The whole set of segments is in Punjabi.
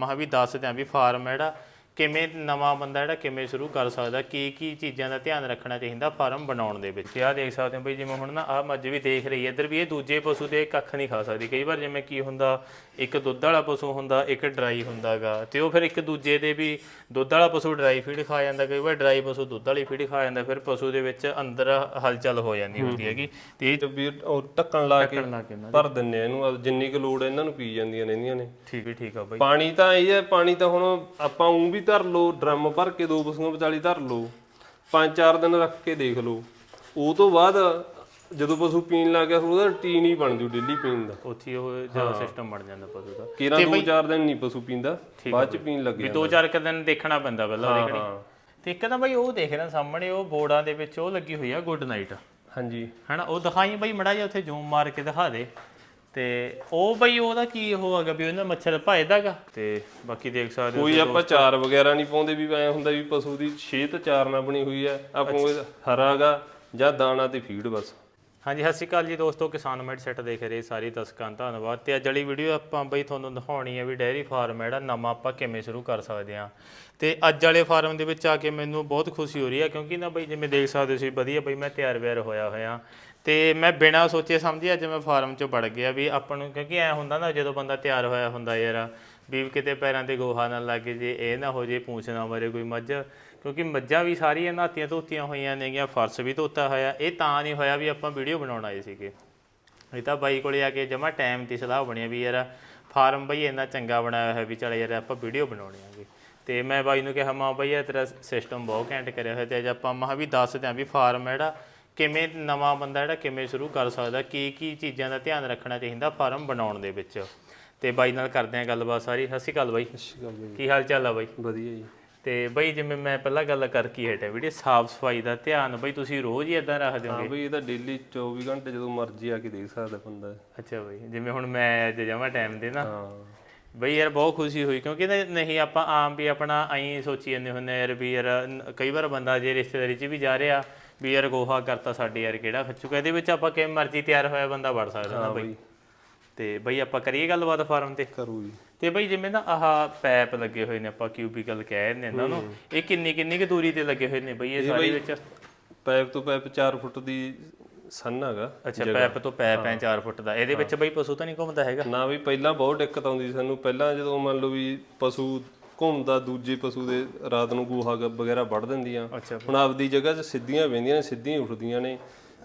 ਮਹਾ ਵੀ ਦੱਸ ਦਿਆਂ ਵੀ ਫਾਰਮ ਜਿਹੜਾ, ਕਿਵੇਂ ਨਵਾਂ ਬੰਦਾ ਜਿਹੜਾ ਕਿਵੇਂ ਸ਼ੁਰੂ ਕਰ ਸਕਦਾ, ਕੀ ਕੀ ਚੀਜ਼ਾਂ ਦਾ ਧਿਆਨ ਰੱਖਣਾ ਚਾਹੀਦਾ ਫਾਰਮ ਬਣਾਉਣ ਦੇ ਵਿੱਚ। ਆਹ ਦੇਖ ਸਕਦੇ ਹੋ ਬਈ ਜਿਵੇਂ ਹੁਣ ਨਾ ਆਹ ਮੱਝ ਵੀ ਦੇਖ ਰਹੀ ਹੈ ਇੱਧਰ ਵੀ ਇਹ ਦੂਜੇ ਪਸ਼ੂ ਦੇ ਕੱਖ ਨਹੀਂ ਖਾ ਸਕਦੀ। ਕਈ ਵਾਰ ਜਿਵੇਂ ਕੀ ਹੁੰਦਾ ਇੱਕ ਦੁੱਧ ਵਾਲਾ ਪਸ਼ੂ ਹੁੰਦਾ ਇੱਕ ਡਰਾਈ ਹੁੰਦਾਗਾ। ਤੇ ਉਹ ਫਿਰ ਇੱਕ ਦੂਜੇ ਦੇ ਵੀ ਦੁੱਧ ਵਾਲਾ ਪਸ਼ੂ ਡਰਾਈ ਫੀਡ ਖਾ ਜਾਂਦਾ ਕਈ ਵਾਰ ਡਰਾਈ ਪਸ਼ੂ ਦੁੱਧ ਵਾਲੀ ਫੀਡ ਖਾ ਜਾਂਦਾ ਫਿਰ ਪਸ਼ੂ ਦੇ ਵਿੱਚ ਅੰਦਰ ਹਲਚਲ ਹੋ ਜਾਂਦੀ ਹੁੰਦੀ ਹੈਗੀ। ਤੇ ਇਹ ਵੀ ਉਹ ਢੱਕਣ ਲਾ ਕੇ ਢੱਕਣ ਲਾ ਕੇ ਭਰ ਦਿੰਨੇ ਆ ਇਹਨੂੰ ਜਿੰਨੀ ਕੁ ਲੋੜ ਹੈ ਇਹਨਾਂ ਨੂੰ ਪੀ ਜਾਂਦੀਆਂ ਰਹਿੰਦੀਆਂ ਨੇ। ਠੀਕ ਵੀ ਠੀਕ ਆ ਬਈ। ਪਾਣੀ ਤਾਂ ਇਹ ਹੈ ਪਾਣੀ ਤਾਂ ਹੁਣ ਆਪਾਂ ਉਂ ਵੀ ਧਰ ਲਓ ਡਰਮ ਭਰ ਕੇ ਦੋ ਪਸ਼ੂਆਂ ਵਿਚਾਲੀ ਧਰ ਲਓ ਪੰਜ ਚਾਰ ਦਿਨ ਰੱਖ ਕੇ ਦੇਖ ਲਓ। ਉਹ ਤੋਂ ਬਾਅਦ ਜਦੋਂ ਪਸ਼ੂ ਪੀਣ ਲੱਗ ਗਿਆ ਉਹਦਾ ਰੁਟੀਨ ਹੀ ਬਣ ਜੂ ਡੇਲੀ ਪੀਣ ਦਾ। ਉੱਥੇ ਉਹ ਜ਼ਿਆਦਾ ਸਿਸਟਮ ਬਣ ਜਾਂਦਾ ਪਸ਼ੂ ਦਾ। ਕਿਰਾਂ ਦੋ ਚਾਰ ਦਿਨ ਨਹੀਂ ਪਸ਼ੂ ਪੀਂਦਾ ਬਾਅਦ ਚ ਪੀਣ ਲੱਗ ਵੀ ਗਿਆ ਦੋ ਚਾਰ ਕੁ ਦਿਨ ਦੇਖਣਾ ਪੈਂਦਾ ਪਹਿਲਾਂ ਦੇਖਣੀ ਹਾਂ ਤੇ ਇੱਕ ਤਾਂ ਬਈ ਉਹ ਦੇਖ ਰਿਹਾ ਸਾਹਮਣੇ ਉਹ ਬੋਰਡਾਂ ਦੇ ਵਿੱਚ ਉਹ ਲੱਗੀ ਹੋਈ ਆ ਗੁੱਡ ਨਾਈਟ ਹਾਂਜੀ। ਹਨਾ ਉਹ ਦਿਖਾਈ ਬਈ ਮੜਾ ਜਿਹਾ ਉੱਥੇ ਜ਼ੂਮ ਮਾਰ ਕੇ ਦਿਖਾ ਦੇ। ਤੇ ਉਹ ਬਈ ਉਹਦਾ ਕੀ ਉਹ ਹੈਗਾ ਵੀ ਉਹਨਾਂ ਮੱਛਰ ਭਜਦਾਗਾ ਤੇ ਬਾਕੀ ਦੇਖ ਸਕਦੇ ਹੋ ਕੋਈ ਆਪਾਂ ਚਾਰ ਵਗੈਰਾ ਨਹੀਂ ਪਾਉਂਦੇ ਵੀ ਐ ਹੁੰਦਾ ਵੀ ਪਸ਼ੂ ਦੀ ਸਿਹਤ ਚਾਰ ਬਣੀ ਹੋਈ ਹੈ ਆਪਾਂ ਉਹ ਹਰਾਗਾ ਜਾਂ ਦਾਣਾ ਤੇ ਫੀਡ ਬਸ। ਹਾਂਜੀ, ਸਤਿ ਸ਼੍ਰੀ ਅਕਾਲ ਜੀ ਦੋਸਤੋ, ਕਿਸਾਨ ਮਾਈਂਡ ਸੈਟ ਦੇਖ ਰਹੇ ਸਾਰੇ ਦਰਸ਼ਕਾਂ ਦਾ ਧੰਨਵਾਦ। ਤੇ ਅੱਜ ਵਾਲੀ ਵੀਡੀਓ ਆਪਾਂ ਬਈ ਤੁਹਾਨੂੰ ਦਿਖਾਉਣੀ ਹੈ ਵੀ ਡੈਰੀ ਫਾਰਮ ਹੈ ਜਿਹੜਾ ਨਵਾਂ ਆਪਾਂ ਕਿਵੇਂ ਸ਼ੁਰੂ ਕਰ ਸਕਦੇ ਹਾਂ। ਤੇ ਅੱਜ ਵਾਲੇ ਫਾਰਮ ਦੇ ਵਿੱਚ ਆ ਕੇ ਮੈਨੂੰ ਬਹੁਤ ਖੁਸ਼ੀ ਹੋ ਰਹੀ ਹੈ ਕਿਉਂਕਿ ਨਾ ਬਈ ਜਿਵੇਂ ਦੇਖ ਸਕਦੇ ਸੀ ਵਧੀਆ ਬਈ ਮੈਂ ਤਿਆਰ ਵਿਆਰ ਹੋਇਆ ਹੋਇਆ। ਤੇ ਮੈਂ ਬਿਨਾਂ ਸੋਚੇ ਸਮਝੇ ਅੱਜ ਮੈਂ ਫਾਰਮ 'ਚ ਵੜ ਗਿਆ ਵੀ ਆਪਾਂ ਨੂੰ ਕਿਉਂਕਿ ਐ ਹੁੰਦਾ ਨਾ ਜਦੋਂ ਬੰਦਾ ਤਿਆਰ ਹੋਇਆ ਹੁੰਦਾ ਯਾਰ ਵੀ ਕਿਤੇ ਪੈਰਾਂ ਤੇ ਗੋਹਾ ਨਾ ਲੱਗੇ ਜੇ, ਇਹ ਨਾ ਹੋ ਜੇ ਪੂੰਛ ਨਾ ਮਰੇ ਕੋਈ ਮੱਝ। ਕਿਉਂਕਿ ਮੱਝਾਂ ਵੀ ਸਾਰੀਆਂ ਨਹਾਤੀਆਂ ਧੋਤੀਆਂ ਹੋਈਆਂ ਨੇਗੀਆਂ, ਫਰਸ਼ ਵੀ ਧੋਤਾ ਹੋਇਆ। ਇਹ ਤਾਂ ਨਹੀਂ ਹੋਇਆ ਵੀ ਆਪਾਂ ਵੀਡੀਓ ਬਣਾਉਣ ਆਏ ਸੀਗੇ। ਇਹ ਤਾਂ ਬਾਈ ਕੋਲੇ ਆ ਕੇ ਜਮਾ ਟਾਈਮ ਦੀ ਸਲਾਹ ਬਣੀ ਆ ਵੀ ਯਾਰ ਫਾਰਮ ਬਈ ਇੰਨਾ ਚੰਗਾ ਬਣਾਇਆ ਹੋਇਆ ਵੀ ਚੱਲ ਯਾਰ ਆਪਾਂ ਵੀਡੀਓ ਬਣਾਉਣੀ ਆਗੇ ਤੇ ਮੈਂ ਬਾਈ ਨੂੰ ਕਿਹਾ, ਮਾਂ ਬਈ ਇਹ ਤੇਰਾ ਸਿਸਟਮ ਬਹੁਤ ਘੈਂਟ ਕਰਿਆ ਹੋਇਆ ਤੇ ਅੱਜ ਆਪਾਂ ਮਹਾ ਵੀ ਦੱਸਦੇ ਦਿਆਂ ਵੀ ਫਾਰਮ ਜਿਹੜਾ ਕਿਵੇਂ ਨਵਾਂ ਬੰਦਾ ਜਿਹੜਾ ਕਿਵੇਂ ਸ਼ੁਰੂ ਕਰ ਸਕਦਾ ਕੀ ਕੀ ਚੀਜ਼ਾਂ ਦਾ ਧਿਆਨ ਰੱਖਣਾ ਚਾਹੀਦਾ ਫਾਰਮ ਬਣਾਉਣ ਦੇ ਵਿੱਚ। ਤੇ ਬਾਈ ਨਾਲ ਕਰਦੇ ਆ ਗੱਲਬਾਤ ਸਾਰੀ। ਸਤਿ ਸ਼੍ਰੀ ਅਕਾਲ ਬਾਈ। ਕੀ ਹਾਲ ਚਾਲ ਆ ਬਾਈ? ਵਧੀਆ ਜੀ। ਤੇ ਬਈ ਜਿਵੇਂ ਮੈਂ ਪਹਿਲਾਂ ਗੱਲ ਕਰ ਕੀ ਹਟਿਆ ਵੀਡੀਓ ਸਾਫ਼ ਸਫ਼ਾਈ ਦਾ ਧਿਆਨ। ਬਈ ਤੁਸੀਂ ਰੋਜ਼ ਹੀ ਇਦਾਂ ਰੱਖਦੇ ਹਾਂ ਹੋਗੇ? ਬਈ ਇਹ ਤਾਂ ਡੇਲੀ 24 ਘੰਟੇ ਜਦੋਂ ਮਰਜ਼ੀ ਆ ਕੇ ਦੇਖ ਸਕਦਾ ਬੰਦਾ। ਅੱਛਾ ਬਈ ਜਿਵੇਂ ਹੁਣ ਮੈਂ ਅੱਜ ਜਮਾ ਟਾਈਮ ਦੇ ਨਾ। ਹਾਂ। ਬਈ ਯਾਰ ਬਹੁਤ ਖੁਸ਼ੀ ਹੋਈ ਕਿਉਂਕਿ ਨਾ ਨਹੀਂ ਆਪਾਂ ਆਮ ਵੀ ਆਪਣਾ ਐਂ ਸੋਚੀ ਜਾਂਦੇ ਹੁੰਦੇ ਯਾਰ ਵੀ ਯਾਰ ਨ- ਕਈ ਵਾਰ ਬੰਦਾ ਜੇ ਰਿਸ਼ਤੇਦਾਰੀ 'ਚ ਵੀ ਜਾ ਰਿਹਾ ਵੀ ਯਾਰ ਗੋਹਾ ਕਰਤਾ ਸਾਡੇ ਯਾਰ ਕਿਹੜਾ ਖੱਚੂਗਾ ਇਹਦੇ ਵਿੱਚ ਆਪਾਂ ਕਿਵੇਂ ਮਰਜ਼ੀ ਤਿਆਰ ਹੋਇਆ ਬੰਦਾ ਵੜ ਸਕਦਾ ਨਾ ਬਈ। ਤੇ ਬਈ ਆਪਾਂ ਕਰੀਏ ਗੱਲਬਾਤ ਫਾਰਮ ਤੇ? ਕਰੂ ਜੀ। ਤੇ ਬਈ ਜਿਵੇਂ ਨਾ ਆਹ ਪੈਪ ਲੱਗੇ ਹੋਏ ਨੇ ਆਪਾਂ ਕਿਊਬਿਕਲ ਕਹਿ ਦਿੰਦੇ ਇਹਨਾਂ ਨੂੰ ਇਹ ਕਿੰਨੀ ਕਿੰਨੀ ਕੁ ਦੂਰੀ ਤੇ ਲੱਗੇ ਹੋਏ ਨੇ ਬਈ ਇਹ ਸਾਰੇ ਵਿੱਚ? ਪਾਈਪ ਤੋਂ ਪਾਈਪ 4 ਫੁੱਟ ਦੀ ਸੰਨ ਹੈਗਾ ਅੱਛਾ ਪੈਪ ਤੋਂ ਪੈਪ ਹੈ। 4 ਫੁੱਟ ਦਾ। ਇਹਦੇ ਵਿੱਚ ਬਈ ਪਸ਼ੂ ਤਾਂ ਨਹੀਂ ਘੁੰਮਦਾ ਹੈਗਾ? ਨਾ ਵੀ ਪਹਿਲਾਂ ਬਹੁਤ ਦਿੱਕਤ ਆਉਂਦੀ ਸੀ ਸਾਨੂੰ। ਪਹਿਲਾਂ ਜਦੋਂ ਮੰਨ ਲਓ ਵੀ ਪਸ਼ੂ ਘੁੰਮਦਾ ਦੂਜੇ ਪਸ਼ੂ ਦੇ ਰਾਤ ਨੂੰ ਗੋਹਾ ਵਗੈਰਾ ਵੱਢ ਦਿੰਦੀਆਂ। ਹੁਣ ਆਪਦੀ ਜਗ੍ਹਾ 'ਚ ਸਿੱਧੀਆਂ ਵਹਿੰਦੀਆਂ ਨੇ ਸਿੱਧੀਆਂ ਉੱਠਦੀਆਂ ਨੇ।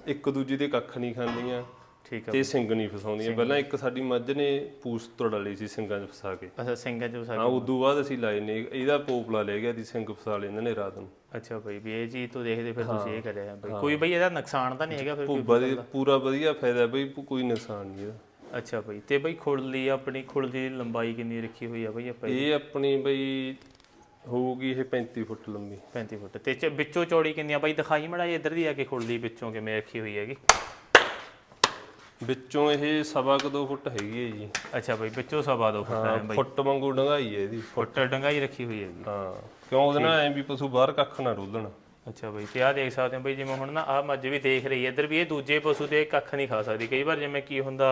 ਇੱਕ ਦੂਜੇ ਦੇ ਕੱਖ ਨਹੀਂ ਖਾਂਦੀਆਂ। ਠੀਕ ਆ ਤੇ ਸਿੰਗ ਨਹੀਂ ਫਸਾਉਂਦੀਆਂ। ਪਹਿਲਾਂ ਇੱਕ ਸਾਡੀ ਮੱਝ ਨੇ ਪੂਛ ਤੋੜ ਲਈ ਸੀ ਸਿੰਗਾਂ 'ਚ ਫਸਾ ਕੇ। ਅੱਛਾ ਸਿੰਘਾਂ ਚ ਹਾਂ ਉਦੋਂ ਬਾਅਦ ਅਸੀਂ ਲਾਏ ਨੇ। ਇਹਦਾ ਪੋਪਲਾ ਲੈ ਗਿਆ ਦੀ ਸਿੰਗ ਫਸਾ ਲੈਂਦੇ ਨੇ ਰਾਤ ਨੂੰ। ਅੱਛਾ ਬਈ ਵੀ ਇਹ ਚੀਜ਼ ਤੋਂ ਦੇਖਦੇ ਫਿਰ ਤੁਸੀਂ ਇਹ ਕਰਿਆ। ਹੈ। ਬਈ ਕੋਈ ਬਈ ਇਹਦਾ ਨੁਕਸਾਨ ਤਾਂ ਨਹੀਂ ਹੈਗਾ ਫਿਰ ਕੋਈ ਪੂਰਾ ਵਧੀਆ ਫਾਇਦਾ ਹੈ ਬਈ ਕੋਈ ਨੁਕਸਾਨ ਨਹੀਂ ਇਹਦਾ। ਅੱਛਾ ਬਈ ਤੇ ਬਈ ਖੁਰਲੀ ਆਪਣੀ ਖੁਰਲੀ ਦੀ ਲੰਬਾਈ ਕਿੰਨੀ ਰੱਖੀ ਹੋਈ ਆ ਬਈ ਆਪਾਂ ਇਹ ਆਪਣੀ ਬਈ ਹੋਊਗੀ ਇਹ 35 ਫੁੱਟ ਲੰਬੀ। 35 ਫੁੱਟ। ਤੇ ਵਿੱਚੋਂ ਚੌੜੀ ਕਿੰਨੀ ਆ? ਬਈ ਦਿਖਾਈ ਮੜਾ ਇੱਧਰ ਦੀ ਆ ਕੇ ਖੁਰਲੀ ਵਿੱਚੋਂ ਕਿਵੇਂ ਰੱਖੀ ਹੋਈ ਹੈਗੀ? ਵਿੱਚੋਂ ਇਹ ਸਵਾ ਕੁ ਦੋ ਫੁੱਟ ਹੈਗੀ ਹੈ ਜੀ। ਅੱਛਾ ਬਈ ਵਿੱਚੋਂ ਸਵਾ ਦੋ ਫੁੱਟ ਹੈ ਬਈ। ਫੁੱਟ ਵਾਂਗੂ ਡੰਗਾਈ ਹੈ ਇਹਦੀ। ਫੁੱਟ ਡੰਗਾਈ ਰੱਖੀ ਹੋਈ ਹੈਗੀ ਹਾਂ ਕਿਉਂ ਉਹਦੇ ਨਾਲ ਐ ਵੀ ਪਸ਼ੂ ਬਾਹਰ ਕੱਖ ਨਾ ਰੋਲਣ ਅੱਛਾ ਬਈ ਤੇ ਆਹ ਦੇਖ ਸਕਦੇ ਹੋ ਬਈ ਜਿਵੇਂ ਹੁਣ ਨਾ ਆਹ ਮੱਝ ਵੀ ਦੇਖ ਰਹੀ ਹੈ ਇੱਧਰ ਵੀ ਇਹ ਦੂਜੇ ਪਸ਼ੂ ਦੇ ਕੱਖ ਨਹੀਂ ਖਾ ਸਕਦੀ। ਕਈ ਵਾਰ ਜਿਵੇਂ ਕੀ ਹੁੰਦਾ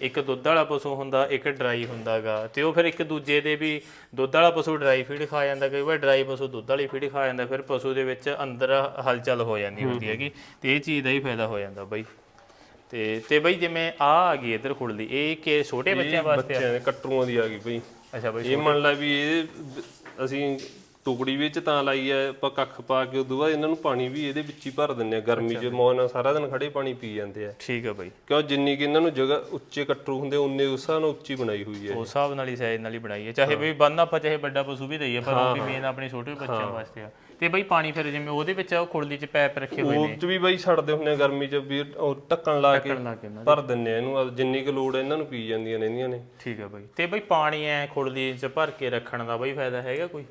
ਇੱਕ ਦੁੱਧ ਵਾਲਾ ਪਸ਼ੂ ਹੁੰਦਾ ਇੱਕ ਡਰਾਈ ਹੁੰਦਾਗਾ ਤੇ ਉਹ ਫਿਰ ਇੱਕ ਦੂਜੇ ਦੇ ਵੀ ਦੁੱਧ ਵਾਲਾ ਪਸ਼ੂ ਡਰਾਈ ਫੀਡ ਖਾ ਜਾਂਦਾ ਕਈ ਵਾਰ ਡਰਾਈ ਪਸ਼ੂ ਦੁੱਧ ਵਾਲੀ ਫੀਡ ਖਾ ਜਾਂਦਾ ਫਿਰ ਪਸ਼ੂ ਦੇ ਵਿੱਚ ਅੰਦਰ ਹਲਚਲ ਹੋ ਜਾਂਦੀ ਹੁੰਦੀ ਹੈਗੀ। ਤੇ ਇਹ ਚੀਜ਼ ਦਾ ਹੀ ਫਾਇਦਾ ਹੋ ਜਾਂਦਾ ਬਈ। ਤੇ ਤੇ ਬਈ ਜਿਵੇਂ ਆ ਆ ਗਈ ਇੱਧਰ ਖੁਰਲੀ ਇਹ ਕਿ ਛੋਟੇ ਬੱਚਿਆਂ ਵਾਸਤੇ ਆ? ਬੱਚਿਆਂ ਦੇ ਕੱਟਰੂਆਂ ਦੀ ਆ ਗਈ ਬਈ। ਅੱਛਾ ਬਈ ਇਹ ਮੰਨ ਲਾ ਵੀ ਇਹ ਅਸੀਂ ਟੁਕੜੀ ਵਿੱਚ ਤਾਂ ਲਾਈ ਐ ਆਪਾਂ ਕੱਖ ਪਾ ਕੇ ਉਦੋਂ ਬਾਅਦ ਇਹਨਾਂ ਨੂੰ ਪਾਣੀ ਵੀ ਇਹਦੇ ਵਿੱਚ ਹੀ ਭਰ ਦਿੰਨੇ ਆ। ਗਰਮੀ 'ਚ ਮੌਨ ਸਾਰਾ ਦਿਨ ਖੜੇ ਪਾਣੀ ਪੀ ਜਾਂਦੇ ਆ। ਠੀਕ ਆ ਬਈ। ਕਿਉਂ ਜਿੰਨੀ ਕਿ ਇਹਨਾਂ ਨੂੰ ਜਗ੍ਹਾ ਉੱਚੇ ਕੱਟਰੂ ਹੁੰਦੇ ਉਨੇ ਉਸ ਨਾਲ ਉੱਚੀ ਬਣਾਈ ਹੋਈ ਹੈ ਉਸ ਹਿਸਾਬ ਨਾਲ ਹੀ ਸਾਈਜ਼ ਨਾਲ ਹੀ ਬਣਾਈ ਹੈ ਚਾਹੇ ਵੀ ਬੰਨ ਆਪਾਂ ਚਾਹੇ ਵੱਡਾ ਪਸ਼ੂ ਵੀ ਦਈਏ ਪਰ ਉਹ ਵੀ ਮੇਨ ਆਪਣੇ ਛੋਟੇ ਬੱਚਿਆਂ ਵਾਸਤੇ ਆ। ਤੇ ਬਈ ਪਾਣੀ ਫਿਰ ਜਿਵੇਂ ਉਹਦੇ ਵਿੱਚ ਉਹ ਖੁਰਲੀ 'ਚ ਪੈਪ ਰੱਖੇ ਹੋਏ ਉਹ ਚ ਵੀ ਬਈ ਛੱਡਦੇ ਹੁੰਨੇ ਆ ਗਰਮੀ 'ਚ ਵੀ ਉਹ ਢੱਕਣ ਲਾ ਕੇ ਲਾ ਕੇ ਨਾ। ਭਰ ਦਿੰਨੇ ਆ ਇਹਨੂੰ ਜਿੰਨੀ ਕੁ ਲੋੜ ਇਹਨਾਂ ਨੂੰ ਪੀ ਜਾਂਦੀਆਂ ਰਹਿੰਦੀਆਂ ਨੇ। ਠੀਕ ਆ ਬਈ। ਤੇ ਬਈ ਪਾਣੀ ਐ ਖੁਰਲੀ 'ਚ ਭਰ ਕੇ ਰੱਖਣ ਦਾ ਬਈ ਫਾਇਦਾ ਹੈਗਾ ਕੋਈ?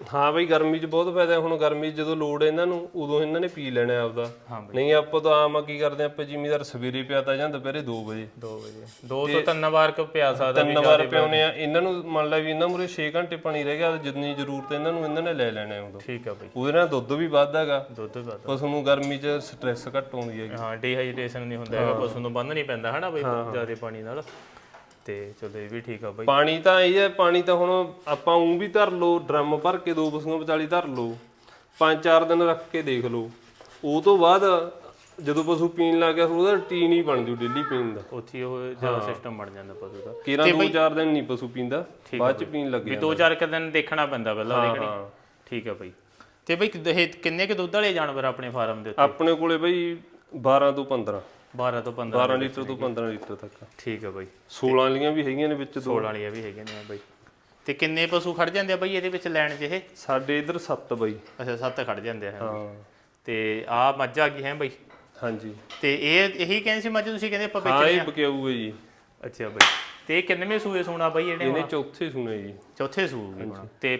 ਹਾਂ ਬਈ ਗਰਮੀ 'ਚ ਬਹੁਤ ਫਾਇਦਾ ਹੈ। ਹੁਣ ਗਰਮੀ 'ਚ ਜਦੋਂ ਲੋੜ ਹੈ ਇਹਨਾਂ ਨੂੰ ਉਦੋਂ ਇਹਨਾਂ ਨੇ ਪੀ ਲੈਣਾ ਆਪਦਾ। ਹਾਂ ਨਹੀਂ ਆਪਾਂ ਤਾਂ ਆਮ ਆ ਕੀ ਕਰਦੇ ਆ ਆਪਾਂ ਜ਼ਿਮੀਦਾਰ ਸਵੇਰੇ ਪਿਆਤਾ ਜਾਂ ਦੁਪਹਿਰੇ 2 ਵਜੇ। 2 ਵਜੇ। ਦੋ ਤੋਂ ਤਿੰਨ ਵਾਰ ਕ ਪਿਆ ਸਕਦਾ ਤਿੰਨ ਵਾਰ ਪਿਆਉਨੇ ਆ ਇਹਨਾਂ ਨੂੰ ਮੰਨ ਲਾ ਵੀ ਇਹਨਾਂ ਮੂਰੇ 6 ਘੰਟੇ ਪਾਣੀ ਰਹਿ ਗਿਆ ਜਿੰਨੀ ਜ਼ਰੂਰਤ ਇਹਨਾਂ ਨੂੰ ਇਹਨਾਂ ਨੇ ਲੈ ਲੈਣਾ ਹੈ ਉਦੋਂ। ਠੀਕ ਆ ਬਈ। ਉਹਦੇ ਨਾਲ ਦੁੱਧ ਵੀ ਵੱਧਦਾਗਾ ਦੁੱਧ ਦਾ ਪਸ਼ੂ ਨੂੰ ਗਰਮੀ 'ਚ ਸਟ੍ਰੈਸ ਘੱਟ ਆਉਂਦੀ ਹੈਗੀ। ਹਾਂ ਡੀਹਾਈਡਰੇਸ਼ਨ ਨਹੀਂ ਹੁੰਦਾ ਹੈਗਾ ਪਸ਼ੂ ਨੂੰ ਬੰਨ ਨਹੀਂ ਪੈਂਦਾ ਹਨਾ ਬਈ ਜ਼ਿਆਦਾ ਪਾਣੀ ਨਾਲ। ਤੇ ਚਲੋ ਇਹ ਵੀ ਠੀਕ ਆ ਬਾਈ। ਪਾਣੀ ਤਾਂ ਇਹ ਹੈ ਪਾਣੀ ਤਾਂ ਹੁਣ ਆਪਾਂ ਉਂ ਵੀ ਧਰ ਲਓ ਡਰਮ ਭਰ ਕੇ ਦੋ ਪਸ਼ੂਆਂ ਵਿਚਾਲੀ ਧਰ ਲਓ ਪੰਜ ਚਾਰ ਦਿਨ ਰੱਖ ਕੇ ਦੇਖ ਲਓ। ਉਹ ਤੋਂ ਬਾਅਦ ਜਦੋਂ ਪਸ਼ੂ ਪੀਣ ਲੱਗ ਗਿਆ ਫਿਰ ਉਹਦਾ ਰੁਟੀਨ ਹੀ ਬਣ ਜੂ ਡੇਲੀ ਪੀਣ ਦਾ। ਉੱਥੇ ਉਹ ਜ਼ਿਆਦਾ ਸਿਸਟਮ ਬਣ ਜਾਂਦਾ ਪਸ਼ੂ ਦਾ। ਕਿਰਾਂ ਦੋ ਚਾਰ ਦਿਨ ਨਹੀਂ ਪਸ਼ੂ ਪੀਂਦਾ ਬਾਅਦ ਚ ਪੀਣ ਲੱਗ ਵੀ ਜਾਂਦਾ। ਦੋ ਚਾਰ ਕੁ ਦਿਨ ਦੇਖਣਾ ਪੈਂਦਾ ਪਹਿਲਾਂ ਉਹਦੇ ਕਣੀ ਹਾਂ। ਠੀਕ ਆ ਬਾਈ। ਤੇ ਬਾਈ ਇਹ ਕਿੰਨੇ ਕੁ ਦੁੱਧ ਵਾਲੇ ਜਾਨਵਰ ਆਪਣੇ ਫਾਰਮ ਦੇ ਉੱਤੇ? ਆਪਣੇ ਕੋਲੇ ਬਈ 12 ਤੋਂ 15 12 ਤੋਂ 15 12 ਲੀਟਰ ਤੋਂ 15 ਲੀਟਰ ਤੱਕ। ਠੀਕ ਆ ਬਾਈ। 16 ਲੀਆਂ ਵੀ ਹੈਗੀਆਂ ਨੇ ਵਿੱਚ ਦੋ। 16 ਵਾਲੀਆਂ ਵੀ ਹੈਗੀਆਂ ਨੇ ਬਾਈ। ਤੇ ਕਿੰਨੇ ਪਸ਼ੂ ਖੜ ਜਾਂਦੇ ਆ ਬਾਈ ਇਹਦੇ ਵਿੱਚ ਲੈਣ 'ਚ ਇਹ? ਸਾਡੇ ਇਧਰ 7 ਬਈ। ਅੱਛਾ ਸੱਤ ਖੜ ਜਾਂਦੇ ਆ ਹਾਂ ਤੇ ਆ ਮੱਝ ਆ ਗਈ ਹੈ ਬਾਈ? ਹਾਂਜੀ। ਤੇ ਇਹ ਇਹੀ ਕਹਿੰਦੇ ਸੀ ਮੱਝ ਤੁਸੀਂ ਕਹਿੰਦੇ ਆਪਾਂ ਹਾਂ ਵੇਚਣੀ ਇਹ ਬਕਿਆਊ ਹੈ ਜੀ। ਅੱਛਾ ਬਾਈ। ਤੇ ਕਿੰਨਵੇਂ ਸੂਏ ਸੋਣਾ ਬਾਈ ਇਹਨੇ ਇਹਨੇ ਚੌਥੇ ਸੁਣੇ ਜੀ। ਚੌਥੇ ਸੂਏ ਤੇ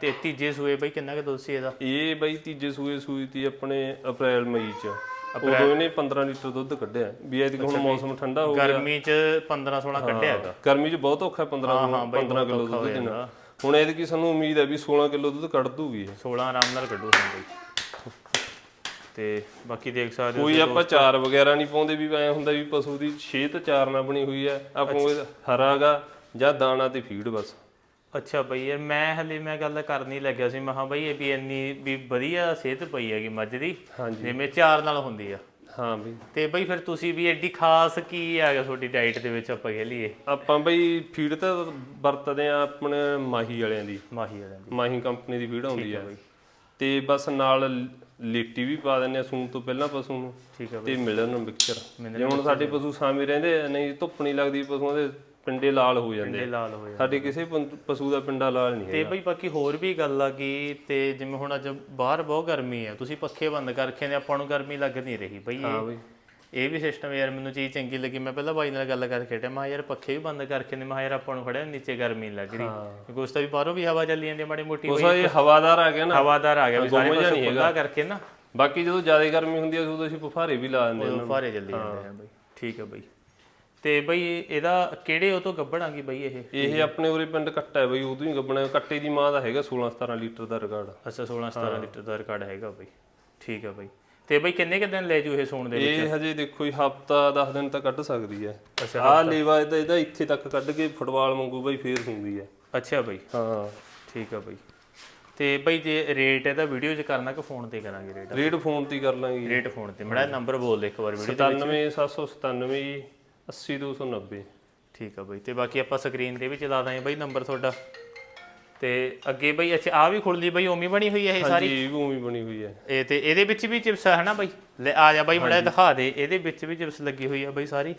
ਤੇ ਤੀਜੇ ਸੂਏ ਬਾਈ ਕਿੰਨਾ ਕੁ ਦੁੱਧ ਸੀ ਇਹਦਾ? ਇਹ ਬਈ ਤੀਜੇ ਸੂਏ ਸੂਈ ਤੀ ਆਪਣੇ ਅਪ੍ਰੈਲ ਮਈ ਚ। ਉਦੋਂ ਇਹਨੇ 15 ਲੀਟਰ ਦੁੱਧ ਕੱਢਿਆ। ਵੀ ਐਤਕੀ ਹੁਣ ਮੌਸਮ ਠੰਡਾ ਹੋ ਗਿਆ। ਗਰਮੀ 'ਚ 15 16 ਕੱਢਿਆ ਹੈਗਾ। ਗਰਮੀ ਚ ਬਹੁਤ ਔਖਾ 15 ਹਾਂ ਬਾਈ 15 ਕਿਲੋ ਦੁੱਧ ਦੇਣਾ। ਹੁਣ ਐਤਕੀ ਸਾਨੂੰ ਉਮੀਦ ਹੈ ਵੀ 16 ਕਿਲੋ ਦੁੱਧ ਕੱਢ ਦੂਗੀ ਇਹ। 16 ਆਰਾਮ ਨਾਲ ਕੱਢੋ ਹੁਣ ਬਾਈ। ਤੇ ਬਾਕੀ ਦੇਖ ਸਕਦੇ ਹੋ ਕੋਈ ਆਪਾਂ ਚਾਰ ਵਗੈਰਾ ਨਹੀਂ ਪਾਉਂਦੇ ਵੀ ਐ ਹੁੰਦਾ ਵੀ ਪਸ਼ੂ ਦੀ ਛੇਤ ਚਾਰ ਨਾਲ ਬਣੀ ਹੋਈ ਹੈ। ਆਪਾਂ ਹਰਾਗਾ ਜਾਂ ਦਾਣਾ ਤੇ ਫੀਡ ਬਸ। ਅੱਛਾ ਬਈ ਯਾਰ ਮੈਂ ਹਲੇ ਮੈਂ ਗੱਲ ਕਰਨੀ ਲੱਗਿਆ ਸੀ ਮਹਾ ਬਈ ਇਹ ਵੀ ਇੰਨੀ ਵੀ ਵਧੀਆ ਸਿਹਤ ਪਈ ਹੈਗੀ ਮੱਝ ਦੀ ਹਾਂਜੀ। ਜਿਵੇਂ ਚਾਰ ਨਾਲ ਹੁੰਦੀ ਆ। ਹਾਂ ਬਈ। ਤੇ ਬਈ ਫਿਰ ਤੁਸੀਂ ਵੀ ਐਡੀ ਖਾਸ ਕੀ ਹੈਗਾ ਤੁਹਾਡੀ ਡਾਈਟ ਦੇ ਵਿੱਚ ਆਪਾਂ ਕਹਿ ਲਈਏ? ਆਪਾਂ ਬਈ ਫੀਡ ਤਾਂ ਵਰਤਦੇ ਆ ਆਪਣੇ ਮਾਹੀ ਵਾਲਿਆਂ ਦੀ। ਮਾਹੀ ਵਾਲਿਆਂ ਦੀ। ਮਾਹੀ ਕੰਪਨੀ ਦੀ ਫੀਡ ਆਉਂਦੀ ਹੈ ਤੇ ਬਸ ਨਾਲ ਲੇਟੀ ਵੀ ਪਾ ਦਿੰਦੇ ਆ ਸੂਣ ਤੋਂ ਪਹਿਲਾਂ ਪਸ਼ੂ ਨੂੰ। ਠੀਕ ਆ ਤੇ ਮਿਲਣ ਨੂੰ ਮਿਕਸਚਰ ਜੇ ਹੁਣ ਸਾਡੇ ਪਸ਼ੂ ਸਾਵੇਂ ਰਹਿੰਦੇ ਆ, ਨਹੀਂ ਧੁੱਪ ਨਹੀਂ ਲੱਗਦੀ ਪਸ਼ੂਆਂ ਦੇ ਪਿੰਡੇ ਲਾਲ ਹੋ ਜਾਂਦੇ ਸਾਡੇ ਕਿਸੇ ਪੰ- ਪਸ਼ੂ ਦਾ ਪਿੰਡਾ ਲਾਲ ਨਹੀਂ ਤੇ ਹੈ ਬਈ ਬਾਕੀ ਹੋਰ ਵੀ ਗੱਲ ਆ ਗਈ ਤੇ ਜਿਵੇਂ ਹੁਣ ਅੱਜ ਬਾਹਰ ਬਹੁਤ ਗਰਮੀ ਆ ਤੁਸੀਂ ਪੱਖੇ ਬੰਦ ਕਰ ਰੱਖੇ ਨੇ ਆਪਾਂ ਨੂੰ ਗਰਮੀ ਲੱਗ ਨਹੀਂ ਰਹੀ ਬਈ ਹਾਂ ਬਈ। ਇਹ ਵੀ ਸਿਸਟਮ ਯਾਰ ਮੈਨੂੰ ਚੀਜ਼ ਚੰਗੀ ਲੱਗੀ ਮੈਂ ਪਹਿਲਾਂ ਬਾਈ ਨਾਲ ਗੱਲ ਕਰਕੇ ਹਟਿਆ ਮੈਂ ਕਿਹਾ ਯਾਰ ਪੱਖੇ ਵੀ ਬੰਦ ਕਰਕੇ ਨੇ ਮੈਂ ਕਿਹਾ ਯਾਰ ਆਪਾਂ ਨੂੰ ਖੜਿਆ ਨੀਚੇ ਗਰਮੀ ਲੱਗ ਰਹੀ। ਕਿਉਂਕਿ ਉਸ ਤੋਂ ਵੀ ਬਾਹਰੋਂ ਵੀ ਹਵਾ ਚੱਲੀ ਜਾਂਦੀ ਆ ਮਾੜੀ ਮੋਟੀ ਉਸ ਇਹ ਹਵਾਦਾਰ ਆ ਗਿਆ ਨਾ। ਹਵਾਦਾਰ ਆ ਗਿਆ ਵੀ ਸਾਰੇ ਪਾਸੇ ਖੁੱਲਾ ਕਰਕੇ ਨਾ। ਬਾਕੀ ਜਦੋਂ ਜ਼ਿਆਦਾ ਗਰਮੀ ਹੁੰਦੀ ਹੈ ਉਦੋਂ ਅਸੀਂ ਬੁਫਾਰੇ ਵੀ ਲਾ ਦਿੰਦੇ ਉਦੋਂ ਫਾਰੇ ਜਲਦੀ ਜਾਂਦੇ ਆ ਬਈ। ਠੀਕ ਆ ਬਈ। ਤੇ ਬਈ ਇਹਦਾ ਕਿਹੜੇ ਉਹ ਤੋਂ ਗੱਭਣ ਆ ਗਈ ਬਈ ਇਹ? ਇਹ ਆਪਣੇ ਉਰੇ ਪਿੰਡ ਕੱਟਾ ਹੈ ਬਈ ਉਦੋਂ ਹੀ ਗੱਬਣਾ ਕੱਟੇ ਦੀ ਮਾਂ ਦਾ ਹੈਗਾ 16 17 ਲੀਟਰ ਦਾ ਰਿਕਾਰਡ। ਅੱਛਾ 16 17 ਲੀਟਰ ਦਾ ਰਿਕਾਰਡ ਹੈਗਾ ਬਈ। ਠੀਕ ਆ ਬਈ। ਤੇ ਬਈ ਕਿੰਨੇ ਕੁ ਦਿਨ ਲੈ ਜੂ ਇਹ ਸੌਣ ਦੇ ਵਿੱਚ? ਇਹ ਹਜੇ ਦੇਖੋ ਜੀ ਹਫਤਾ 10 ਦਿਨ ਤਾਂ ਕੱਢ ਸਕਦੀ ਹੈ। ਅੱਛਾ ਆਹ ਲੇਵਾ ਇਹਦਾ ਇਹਦਾ ਇੱਥੇ ਤੱਕ ਕੱਢ ਕੇ ਫੁੱਟਬਾਲ ਵਾਂਗੂ ਬਈ ਫੇਰ ਹੁੰਦੀ ਹੈ। ਅੱਛਾ ਬਈ। ਹਾਂ। ਠੀਕ ਆ ਬਈ। ਤੇ ਬਈ ਜੇ ਰੇਟ ਇਹਦਾ ਵੀਡੀਓ 'ਚ ਕਰਨਾ ਕਿ ਫੋਨ ਤੇ ਕਰਾਂਗੇ ਰੇਟ ਰੇਟ ਫੋਨ ਤੇ ਹੀ ਕਰ ਲਾਂਗੇ ਰੇਟ ਫੋਨ ਤੇ। ਮੜਾ ਨੰਬਰ ਬੋਲ ਦੇ ਇੱਕ ਵਾਰ ਵੀਡੀਓ 97797 80290 ਠੀਕ ਆ ਬਈ ਤੇ ਬਾਕੀ ਆਪਾਂ ਸਕਰੀਨ ਤੇ ਵੀ ਚਲਾ ਦਾਂਗੇ ਬਈ ਨੰਬਰ ਤੁਹਾਡਾ। ਤੇ ਅੱਗੇ ਬਈ ਅੱਛਾ ਆ ਵੀ ਖੁੱਲਦੀ ਬਈ ਉਮੀ ਬਣੀ ਹੋਈ ਹੈ ਇਹ ਸਾਰੀ? ਹਾਂਜੀ ਭੂਮੀ ਬਣੀ ਹੋਈ ਹੈ ਇਹ ਤੇ ਇਹਦੇ ਵਿੱਚ ਵੀ ਚਿਪਸ ਹੈ ਨਾ ਬਈ? ਲੈ ਆ ਜਾ ਬਈ ਮੜਾ ਦਿਖਾ ਦੇ ਇਹਦੇ ਵਿੱਚ ਵੀ ਚਿਪਸ ਲੱਗੀ ਹੋਈ ਆ ਬਈ ਸਾਰੀ।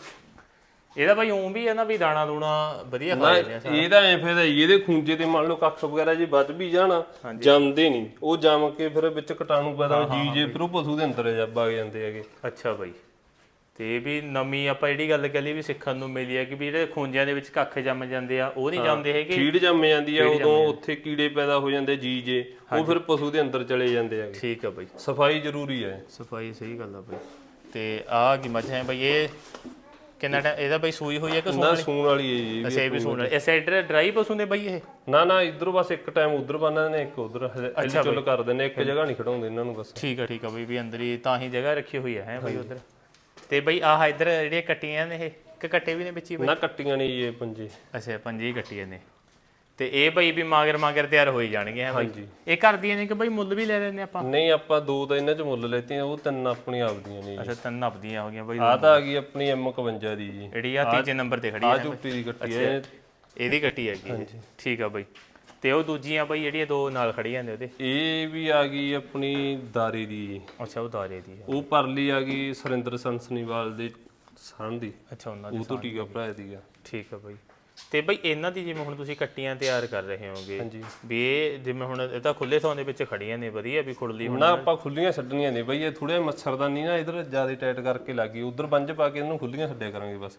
ਇਹਦਾ ਬਈ ਉਂ ਵੀ ਹੈ ਨਾ ਵੀ ਦਾਣਾ ਦੂਣਾ ਵਧੀਆ ਖਾ ਲੈਂਦੇ ਆ ਇਹਦਾ ਐ ਫਿਰ ਇਹਦੇ ਖੂੰਜੇ ਤੇ ਮੰਨ ਲਓ ਕੱਖ ਵਗੈਰਾ ਜੇ ਵੱਧ ਵੀ ਜਾਣਾ ਜੰਮਦੇ ਨਹੀਂ। ਉਹ ਜੰਮ ਕੇ ਫਿਰ ਵਿੱਚ ਕੀਟਾਣੂ ਪੈਦਾ ਜੀ ਜੇ ਫਿਰ ਉਹ ਪਸ਼ੂ ਦੇ ਅੰਦਰ ਜਾ ਵਗ ਜਾਂਦੇ ਹੈਗੇ। ਅੱਛਾ ਬਈ। ਤੇ ਵੀ ਨਵੀਂ ਆਪਾਂ ਜਿਹੜੀ ਗੱਲ ਕਰੀ ਵੀ ਸਿੱਖਣ ਨੂੰ ਮਿਲੀ ਹੈ ਕਿ ਵੀ ਜਿਹੜੇ ਖੂੰਜਿਆਂ ਦੇ ਵਿੱਚ ਕੱਖ ਜੰਮ ਜਾਂਦੇ ਆ ਉਹ ਨਹੀਂ ਜੰਮਦੇ ਹੈਗੇ। ਫੀਡ ਜੰਮ ਜਾਂਦੀ ਆ ਉਦੋਂ ਉੱਥੇ ਕੀੜੇ ਪੈਦਾ ਹੋ ਜਾਂਦੇ ਜੀ ਜੇ ਉਹ ਫਿਰ ਪਸ਼ੂ ਦੇ ਅੰਦਰ ਚਲੇ ਜਾਂਦੇ ਹੈਗੇ ਠੀਕ ਆ ਬਈ। ਸਫ਼ਾਈ ਜ਼ਰੂਰੀ ਹੈ। ਸਫ਼ਾਈ ਸਹੀ ਗੱਲ ਆ ਬਈ। ਤੇ ਆ ਕੀ ਮੱਝ ਹੈ ਬਈ ਇਹ ਕਿੰਨਾ ਟਾਈਮ ਇਹਦਾ ਬਈ ਸੂਈ ਹੋਈ ਹੈ ਕਿ ਨਾ ਸੂਣ ਵਾਲੀ ਹੈ ਜੀ ਅੱਛਾ ਇਹ ਵੀ ਸੂਣ ਇਹ ਸਾਈਡਰ ਡਰਾਈ ਪਸ਼ੂ ਨੇ ਬਈ ਇਹ? ਨਾ ਨਾ ਇਧਰੋਂ ਬਸ ਇੱਕ ਟਾਈਮ ਉਧਰ ਬੰਨਦੇ ਨੇ ਇੱਕ ਉਧਰ ਅੱਛਾ ਚੁੱਲ ਕਰ ਦਿੰਦੇ ਇੱਕ ਜਗ੍ਹਾ ਨਹੀਂ ਖੜਾਉਂਦੇ ਇਹਨਾਂ ਨੂੰ ਬਸ। ਠੀਕ ਆ ਠੀਕ ਆ ਬਈ ਵੀ ਅੰਦਰ ਹੀ ਤਾਂ ਹੀ ਜਗ੍ਹਾ ਰੱਖੀ ਹੋਈ ਹੈ ਹੈ ਬਈ ਉਧਰ? ਤੇ ਬਈ ਆਹ ਇੱਧਰ ਜਿਹੜੀਆਂ ਕੱਟੀਆਂ ਨੇ ਇਹ ਕਿ ਕੱਟੇ ਵੀ ਨੇ ਵਿੱਚ ਹੀ ਬਈ? ਨਾ ਕੱਟੀਆਂ ਨੇ ਜੀ ਇਹ ਪੰਜੇ। ਅੱਛਾ ਪੰਜੀ ਹੀ ਕੱਟੀਆਂ ਨੇ। ਤੇ ਇਹ ਬਈ ਵੀ ਮਾਗਰ ਮਾਗਰ ਤਿਆਰ ਹੋਈ ਜਾਣਗੇ ਹੈ ਬਈ? ਹਾਂਜੀ। ਇਹ ਕਰਦੀਆਂ ਨੇ ਕਿ ਬਈ ਮੁੱਲ ਵੀ ਲੈ ਲੈਂਦੇ ਆਪਾਂ? ਨਹੀਂ ਆਪਾਂ ਦੋ ਤਾਂ ਇਹਨਾਂ ਚ ਮੁੱਲ ਲੈਤੀਆਂ ਉਹ ਤਿੰਨ ਆਪਣੀ ਆਪਦੀਆਂ ਨੇ ਅੱਛਾ ਤਿੰਨ ਨਪਦੀਆਂ ਹੋ ਗਈਆਂ ਬਈ। ਆਹ ਤਾਂ ਆ ਗਈ ਆਪਣੀ M51 ਦੀ ਜੀ। ਜਿਹੜੀ ਆ ਤੀਜੇ ਨੰਬਰ ਤੇ ਖੜੀ ਆ ਹੈ ਝੂਟੀ ਦੀ ਕੱਟੀ ਹੈ। ਇਹਦੀ ਕੱਟੀ ਹੈਗੀ ਇਹ। ਠੀਕ ਆ ਬਈ। ਤੇ ਉਹ ਦੂਜੀਆਂ ਬਈ ਜਿਹੜੀਆਂ ਦੋ ਨਾਲ ਖੜੀਆਂ ਨੇ ਉਹਦੇ? ਇਹ ਵੀ ਆ ਗਈ ਆਪਣੀ ਦਾਰੇ ਦੀ। ਅੱਛਾ ਉਹ ਦਾਰੇ ਦੀ ਉਹ ਪਰਲੀ ਆ ਗਈ ਸੁਰਿੰਦਰ ਸੰਸਨੀਵਾਲ ਦੇ ਸਣ ਦੀ। ਅੱਛਾ ਉਹਨਾਂ ਦੀ ਉਹ ਤੋਂ ਟੀਕਾ ਭਰਾਇਆ ਦੀਗਾ ਠੀਕ ਆ ਬਈ। ਤੇ ਬਈ ਇਹਨਾਂ ਦੀ ਜਿਵੇਂ ਹੁਣ ਤੁਸੀਂ ਕੱਟੀਆਂ ਤਿਆਰ ਕਰ ਰਹੇ ਹੋਗੇ ਹਾਂਜੀ। ਵੀ ਇਹ ਜਿਵੇਂ ਹੁਣ ਇਹ ਤਾਂ ਖੁੱਲੇ ਥਾਂ ਦੇ ਵਿੱਚ ਖੜੀਆਂ ਨੇ ਵਧੀਆ ਵੀ ਖੁੱਲਦੀ ਹੁਣ ਨਾ ਆਪਾਂ ਖੁੱਲੀਆਂ ਛੱਡਣੀਆਂ ਨੇ ਬਈ ਇਹ ਥੋੜੇ ਮੱਛਰਦਾਨੀ ਨਾ ਇਧਰ ਜ਼ਿਆਦਾ ਟਾਈਟ ਕਰਕੇ ਲੱਗੀ ਉਧਰ ਬੰਜ ਪਾ ਕੇ ਇਹਨੂੰ ਖੁੱਲੀਆਂ ਛੱਡਿਆ ਕਰਾਂਗੇ ਬਸ।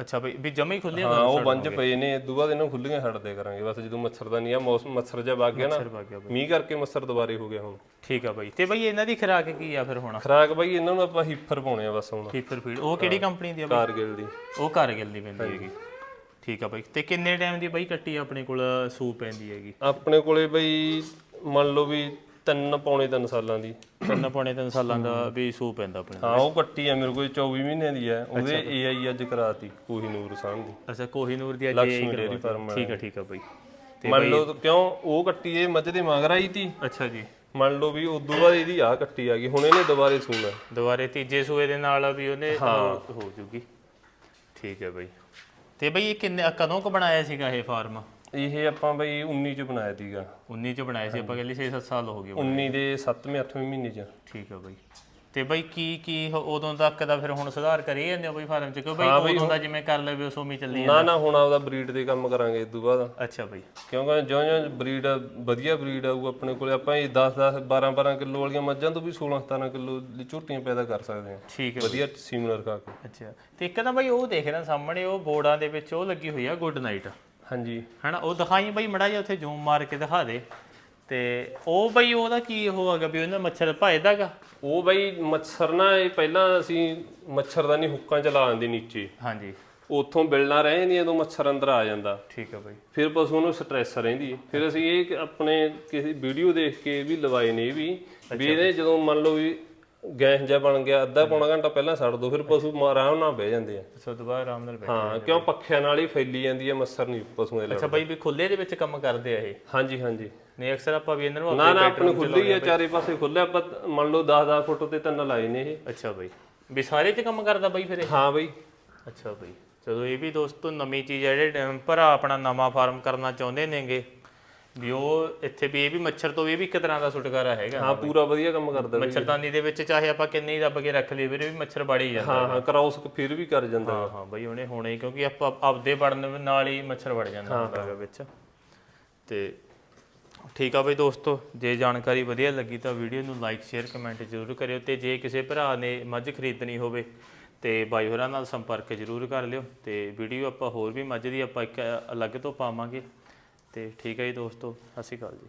ਅੱਛਾ ਬਈ ਵੀ ਜਮੇ ਹੀ ਖੁੱਲੀਆਂ ਹਾਂ ਉਹ ਬੰਜ ਪਏ ਨੇ ਇਦੋਂ ਬਾਅਦ ਇਹਨੂੰ ਖੁੱਲੀਆਂ ਛੱਡਦੇ ਕਰਾਂਗੇ। ਬਸ ਜਦੋਂ ਮੱਛਰਦਾਨੀ ਆ ਮੌਸਮ ਮੱਛਰ ਜਾ ਵਗ ਗਿਆ ਨਾ ਮੀਂਹ ਕਰਕੇ ਮੱਛਰ ਦੁਬਾਰੇ ਹੋ ਗਿਆ ਹੁਣ। ਠੀਕ ਆ ਬਈ। ਤੇ ਬਈ ਇਹਨਾਂ ਦੀ ਖੁਰਾਕ ਕੀ ਆ ਫਿਰ ਹੁਣ? ਖਰਾਕ ਬਈ ਇਹਨਾਂ ਨੂੰ ਆਪਾਂ ਹੀਫਰ ਪਾਉਣੇ ਆ ਬਸ ਹੁਣ। ਫੀਫਰ ਫੀਡ। ਉਹ ਕਿਹੜੀ ਕੰਪਨੀ ਦੀ ਆ ਬਈ? ਕਾਰਗਿਲ ਦੀ। ਉਹ ਕਾਰਗਿਲ ਦੀ ਪੈਂਦੀ ਹੈਗੀ। ਠੀਕ ਆ ਬਈ। ਤੇ ਕਿੰਨੇ ਟਾਈਮ ਦੀ ਬਈ ਕੱਟੀ ਆਪਣੇ ਕੋਲ ਸੂਪ ਪੈਂਦੀ ਹੈਗੀ? ਆਪਣੇ ਕੋਲੇ ਬਈ ਮੰਨ ਲਓ ਵੀ ਤਿੰਨ ਪੌਣੇ ਤਿੰਨ ਸਾਲਾਂ ਦੀ। ਤਿੰਨ ਪੌਣੇ ਤਿੰਨ ਸਾਲਾਂ ਦਾ ਵੀ ਸੂ ਪੈਂਦਾ ਆਪਣੇ ਹਾਂ ਉਹ ਕੱਟੀ ਆ ਮੇਰੇ ਕੋਲ 24 ਮਹੀਨਿਆਂ ਦੀ ਹੈ ਉਹਦੇ ਏਆਈ ਅੱਜ ਕਰਾਤੀ ਕੋਹੀਨੂਰ ਸਾਨ ਦੀ। ਅੱਛਾ ਕੋਹੀਨੂਰ ਦੀ ਅੱਜ ਡੇਅਰੀ ਫਾਰਮ ਠੀਕ ਹੈ ਠੀਕ ਹੈ ਬਾਈ। ਮੰਨ ਲਓ ਕਿਉਂ ਉਹ ਕੱਟੀ ਇਹ ਮੱਝ ਦੇ ਮਗਰ ਆਈ ਤੀ? ਅੱਛਾ ਜੀ। ਮੰਨ ਲਓ ਵੀ ਉਦੋਂ ਬਾਅਦ ਇਹਦੀ ਆ ਕੱਟੀ ਆ ਗਈ ਹੁਣ ਇਹਨੇ ਦੁਬਾਰੇ ਸੂਣਾ। ਦੁਬਾਰੇ ਤੀਜੇ ਸੂਏ ਦੇ ਨਾਲ ਵੀ ਉਹਨੇ ਉਹ ਹੋ ਜੂਗੀ। ਠੀਕ ਹੈ ਬਾਈ। ਤੇ ਬਈ ਇਹ ਕਿੰਨੇ ਕਦੋਂ ਕ ਬਣਾਇਆ ਸੀਗਾ ਇਹ ਫਾਰਮ? ਇਹ ਆਪਾਂ ਬਈ 19 ਚ ਬਣਾਇਆ ਸੀਗਾ। 19 ਚ ਬਣਾਇਆ ਸੀ ਆਪਾਂ ਕਹਿੰਦੇ 6-7 ਸਾਲ ਹੋ ਗਏ 19 ਦੇ 7ਵੇਂ 8ਵੇਂ ਮਹੀਨੇ ਚ। ਠੀਕ ਹੈ ਬਾਈ। ਤੇ ਬਾਈ ਕੀ ਕੀ ਉਦੋਂ ਤੱਕ ਦਾ ਫਿਰ ਹੁਣ ਸੁਧਾਰ ਕਰੀ ਜਾਂਦੇ ਹੋ ਬਾਈ ਫਾਰਮ ਚ? ਕਿਉਂ ਬਾਈ ਉਦੋਂ ਦਾ ਜਿਵੇਂ ਕਰ ਲਵੇ ਉਸ ਉਮੀ ਚੱਲੀ ਨਾ ਨਾ ਹੁਣ ਆਪਦਾ ਬਰੀਡ ਦੇ ਕੰਮ ਕਰਾਂਗੇ ਇਸ ਤੋਂ ਬਾਅਦ। ਅੱਛਾ ਬਾਈ। ਕਿਉਂਕਿ ਜਿਉਂ ਜਿਉਂ ਬਰੀਡ ਵਧੀਆ ਬਰੀਡ ਆਊ ਆਪਣੇ ਕੋਲੇ ਆਪਾਂ ਇਹ 10 10 12 12 ਕਿਲੋ ਵਾਲੀਆਂ ਮੱਝਾਂ ਤੋਂ ਵੀ 16 17 ਕਿਲੋ ਦੀ ਝੋਟੀਆਂ ਪੈਦਾ ਕਰ ਸਕਦੇ ਹਾਂ। ਠੀਕ ਹੈ ਵਧੀਆ ਸੀਮਨ ਰਖਾ ਕੇ। ਅੱਛਾ। ਤੇ ਇੱਕ ਤਾਂ ਬਾਈ ਉਹ ਦੇਖ ਰਿਹਾ ਸਾਹਮਣੇ ਉਹ ਬੋਰਡਾਂ ਦੇ ਵਿੱਚ ਉਹ ਲੱਗੀ ਹੋਈ ਆ ਗੁੱਡ ਨਾਈਟ। ਹਾਂਜੀ। ਹਨਾ ਉਹ ਦਿਖਾਈ ਬਾਈ ਮੜਾ ਜਿਹਾ ਉੱਥੇ ਜ਼ੂਮ ਮਾਰ ਕੇ ਦਿਖਾ ਦੇ। ਤੇ ਉਹ ਬਾਈ ਉਹਦਾ ਕੀ ਉਹ ਹੈਗਾ ਵੀ ਉਹਨਾਂ ਮੱਛਰ ਭਜਦਾਗਾ ਉਹ ਬਈ ਮੱਛਰ ਨਾ ਇਹ ਪਹਿਲਾਂ ਅਸੀਂ ਮੱਛਰਦਾਨੀ ਹੁੱਕਾਂ ਚ ਲਾ ਦਿੰਦੇ ਨੀਚੇ। ਹਾਂਜੀ। ਉੱਥੋਂ ਬਿਲਣਾ ਰਹਿ ਜਾਂਦੀਆਂ ਉਦੋਂ ਮੱਛਰ ਅੰਦਰ ਆ ਜਾਂਦਾ। ਠੀਕ ਹੈ ਬਾਈ। ਫਿਰ ਪਸ਼ੂ ਨੂੰ ਸਟ੍ਰੈਸ ਰਹਿੰਦੀ ਹੈ। ਫਿਰ ਅਸੀਂ ਇਹ ਕਿ ਆਪਣੇ ਕਿਸੇ ਵੀਡੀਓ ਦੇਖ ਕੇ ਵੀ ਲਵਾਏ ਨੇ ਇਹ ਵੀ ਵੀ ਇਹਦੇ ਜਦੋਂ ਮੰਨ ਲਓ ਵੀ ਗੈਸ ਜਿਹਾ ਬਣ ਗਿਆ ਅੱਧਾ ਪੌਣਾ ਘੰਟਾ ਪਹਿਲਾਂ ਛੱਡ ਦੋ ਫਿਰ ਪਸ਼ੂ ਮ- ਆਰਾਮ ਨਾਲ ਬਹਿ ਜਾਂਦੇ ਆ। ਸੋ ਦੁਬਾਰਾ ਆਰਾਮ ਨਾਲ ਬੈਠ ਹਾਂ ਕਿਉਂ ਪੱਖਿਆਂ ਨਾਲ ਹੀ ਫੈਲੀ ਜਾਂਦੀ ਹੈ ਮੱਛਰ ਨਹੀਂ ਪਸ਼ੂਆਂ ਦੇ ਅੱਛਾ ਬਾਈ ਵੀ ਖੁੱਲੇ ਦੇ ਵਿੱਚ ਕੰਮ ਕਰਦੇ ਆ ਇਹ? ਹਾਂਜੀ ਹਾਂਜੀ। ਨਹੀਂ ਅਕਸਰ ਆਪਾਂ ਵੀ ਇਹਨਾਂ ਨੂੰ ਨਾ ਨਾ ਆਪਣੇ ਖੁੱਲੀ ਹੀ ਆ ਚਾਰੇ ਪਾਸੇ ਖੁੱਲਿਆ ਆਪਾਂ ਮੰਨ ਲਓ 10 10 ਫੁੱਟ ਤੇ ਤਿੰਨ ਲਾਏ ਨੇ ਇਹ। ਅੱਛਾ ਬਾਈ। ਵੀ ਸਾਰੇ 'ਚ ਕੰਮ ਕਰਦਾ ਬਾਈ ਫਿਰ ਇਹ? ਹਾਂ ਬਈ। ਅੱਛਾ ਬਾਈ। ਚਲੋ ਇਹ ਵੀ ਦੋਸਤੋ ਨਵੀਂ ਚੀਜ਼ ਹੈ ਜਿਹੜੇ ਅਮ, ਭਰਾ ਆਪਣਾ ਨਵਾਂ ਫਾਰਮ ਕਰਨਾ ਚਾਹੁੰਦੇ ਨੇਗੇ ਵੀ ਉਹ ਇੱਥੇ ਵੀ ਇਹ ਵੀ ਮੱਛਰ ਤੋਂ ਵੀ ਇਹ ਵੀ ਇੱਕ ਤਰ੍ਹਾਂ ਦਾ ਛੁਟਕਾਰਾ ਹੈਗਾ ਹਾਂ ਪੂਰਾ ਵਧੀਆ ਕੰਮ ਕਰਦਾ। ਮੱਛਰਦਾਨੀ ਦੇ ਵਿੱਚ ਚਾਹੇ ਆਪਾਂ ਕਿੰਨੇ ਹੀ ਦੱਬ ਕੇ ਰੱਖ ਲਈਏ ਵੀਰੇ ਵੀ ਮੱਛਰ ਬੜ ਹੀ ਜਾਂਦਾ ਹਾਂ ਹਾਂ ਕਰਾਉਸ ਫਿਰ ਵੀ ਕਰ ਜਾਂਦਾ। ਹਾਂ ਹਾਂ ਬਾਈ ਉਹਨੇ ਹੋਣਾ ਕਿਉਂਕਿ ਆਪਾਂ ਆਪਦੇ ਵੜਨ ਨਾਲ ਹੀ ਮੱਛਰ ਵੜ ਜਾਂਦਾ ਹੁੰਦਾ ਹੈਗਾ ਵਿੱਚ। ਤੇ ਠੀਕ ਆ ਬਈ ਦੋਸਤੋ ਜੇ ਜਾਣਕਾਰੀ ਵਧੀਆ ਲੱਗੀ ਤਾਂ ਵੀਡੀਓ ਨੂੰ ਲਾਈਕ ਸ਼ੇਅਰ ਕਮੈਂਟ ਜ਼ਰੂਰ ਕਰਿਓ ਤੇ ਜੇ ਕਿਸੇ ਭਰਾ ਨੇ ਮੱਝ ਖਰੀਦਣੀ ਹੋਵੇ ਤੇ ਬਾਈ ਹੋਰਾਂ ਨਾਲ ਸੰਪਰਕ ਜ਼ਰੂਰ ਕਰ ਲਿਓ ਤੇ ਵੀਡੀਓ ਆਪਾਂ ਹੋਰ ਵੀ ਮੱਝ ਦੀ ਆਪਾਂ ਇੱਕ ਅਲੱਗ ਤੋਂ ਪਾਵਾਂਗੇ। ਅਤੇ ਠੀਕ ਹੈ ਜੀ ਦੋਸਤੋ ਸਤਿ ਸ਼੍ਰੀ ਅਕਾਲ ਜੀ।